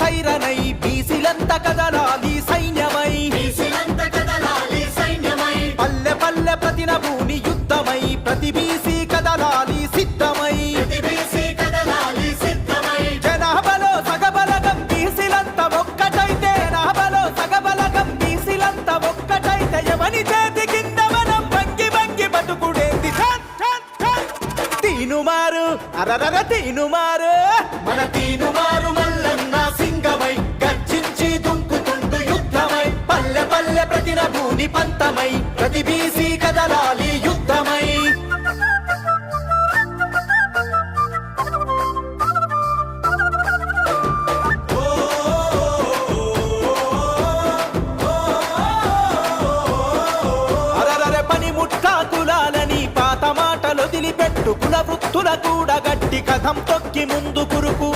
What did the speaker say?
సైరనై బీసిలంత కదలాలి సైన్యమై. పల్లె పల్లె ప్రతిన భూని యుద్ధమై ప్రతి బీసీ కదలాలి సిద్ధమై. జనాభాలో సగబలగం బీసీలంత ఒక్కటైతే నాభలో సగబలగం బీసీలంత ఒక్కటైతే ఎవని చేతి కింద మనం వంగి వంగి బతుకుడేంది. తీనుమారు అరరర తీనుమారు. మన తీనుమారు పుట్టిన భూమి పంతమై ప్రతి బీసీ కదలాలి యుద్ధమై. పెట్టు కులాలని కుల వృత్తుల కూడా గట్టి కథం తొక్కి ముందు కురుకు